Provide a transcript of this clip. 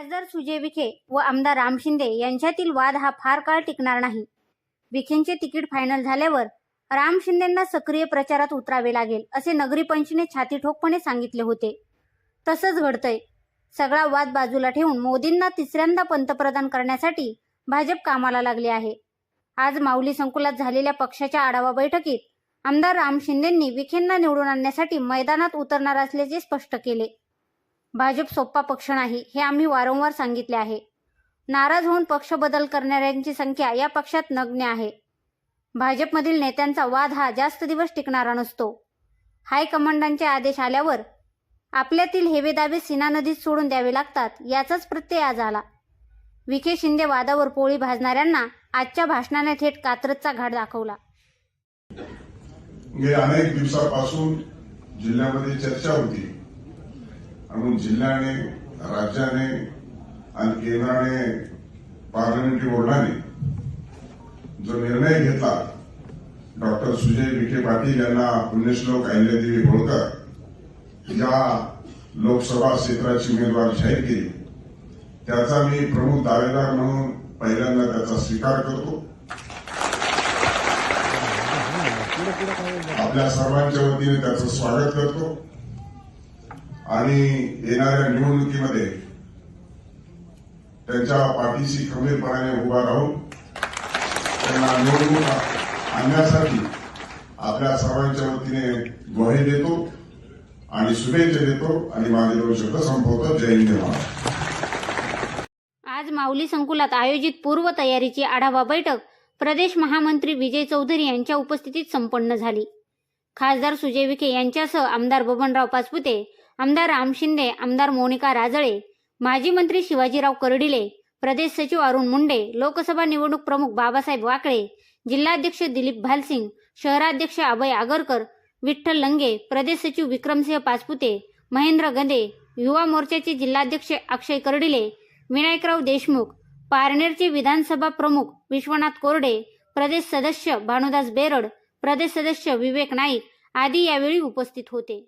खासदार सुजय विखे व आमदार राम शिंदे यांच्यातील वाद हा फार काळ टिकणार नाही. विखेंचे तिकीट फायनल झाल्यावर राम शिंदेंना सक्रिय प्रचारात उतरावे लागेल असे नगरी पंचने छाती ठोकपणे सांगितले होते. तसंच घडतंय. सगळा वाद बाजूला ठेवून मोदींना तिसऱ्यांदा पंतप्रधान करण्यासाठी भाजप कामाला लागले आहे. आज माऊली संकुलात झालेल्या पक्षाच्या आढावा बैठकीत आमदार राम शिंदेंनी विखेंना निवडून आणण्यासाठी मैदानात उतरणार असल्याचे स्पष्ट केले. भाजप सोप्पा पक्ष नाही हे आम्ही वारंवार सांगितले आहे. नाराज होऊन पक्ष बदल करणाऱ्यांची संख्या या पक्षात नग्न आहे. भाजपमधील नेत्यांचा वाद हा जास्त दिवस टिकणारा नसतो. हायकमांडांचे आदेश आल्यावर आपल्यातील हेवेदावे सीना नदीत सोडून द्यावे लागतात याचाच प्रत्यय आज आला. विखे शिंदे वादावर पोळी भाजणाऱ्यांना आजच्या भाषणाने थेट कात्रजचा घाट दाखवला. अनेक दिवसापासून जिल्ह्यामध्ये चर्चा होती. म्हणून जिल्ह्याने राज्याने आणि केंद्राने पार्लमेंटरी बोर्डाने जो निर्णय घेतला डॉक्टर सुजय विखे पाटील यांना पुण्यश्लोक अहिल्यादेवी होळकर या लोकसभा क्षेत्राची उमेदवार जाहीर केली. त्याचा मी प्रमुख दावेदार म्हणून पहिल्यांदा त्याचा स्वीकार करतो. आपल्या सर्वांच्या वतीने त्याचं स्वागत करतो. आणि येणाऱ्या निवडणुकीमध्ये त्यांच्या पाठीशी खंबीरपणाने उभा राहून त्यांना निवडणूक आणण्यासाठी आपल्या सर्वांच्या वतीने ग्वाही देतो आणि शुभेच्छा देतो आणि माझे दोन शब्द संपवतो. जय हिंद आज माऊली संकुलात आयोजित पूर्व तयारीची आढावा बैठक प्रदेश महामंत्री विजय चौधरी यांच्या उपस्थितीत संपन्न झाली. खासदार सुजय विखे यांच्यासह आमदार बबनराव पाचपुते आमदार राम शिंदे आमदार मोनिका राजळे माजी मंत्री शिवाजीराव कर्डिले प्रदेश सचिव अरुण मुंडे लोकसभा निवडणूक प्रमुख बाबासाहेब वाकळे जिल्हाध्यक्ष दिलीप भालसिंग शहराध्यक्ष अभय आगरकर विठ्ठल लंगे प्रदेश सचिव विक्रमसिंह पाचपुते महेंद्र गदे युवा मोर्चाचे जिल्हाध्यक्ष अक्षय कर्डिले विनायकराव देशमुख पारनेरचे विधानसभा प्रमुख विश्वनाथ कोरडे प्रदेश सदस्य भानुदास बेरड प्रदेश सदस्य विवेक नाईक आदी यावेळी उपस्थित होते.